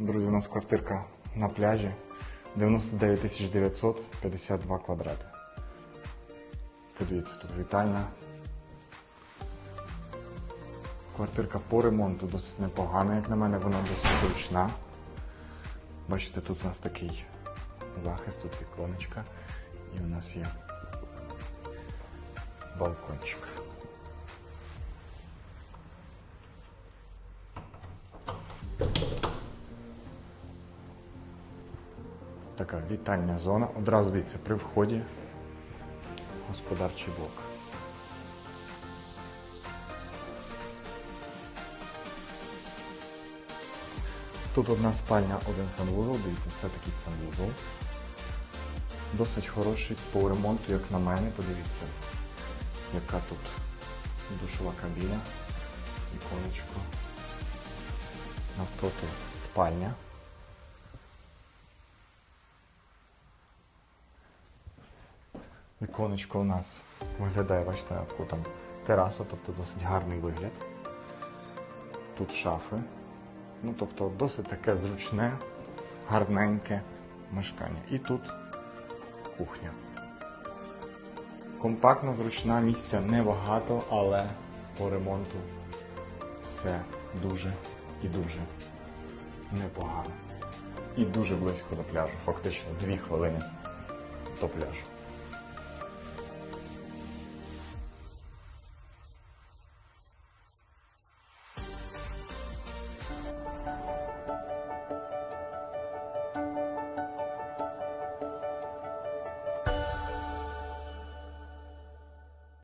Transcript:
Друзі, у нас квартирка на пляжі 99 952 квадрати. Подивіться, тут вітальня. Квартирка по ремонту досить непогана, як на мене, вона досить зручна. Бачите, тут у нас такий захист, тут віконечка. І у нас є балкончик. Така вітальня зона. Одразу дивіться, при вході господарчий блок. Тут одна спальня, один санвузол, дивіться, це такий санвузол. Досить хороший по ремонту, як на мене, подивіться, яка тут душова кабіна, іконечко. Навпроти спальня. Віконечко у нас виглядає, бачите, на таку там терасу, тобто досить гарний вигляд. Тут шафи. Ну, тобто досить таке зручне, гарненьке мешкання. І тут кухня. Компактно, зручна, місця небагато, але по ремонту все дуже і дуже непогано. І дуже близько до пляжу, фактично 2 хвилини до пляжу.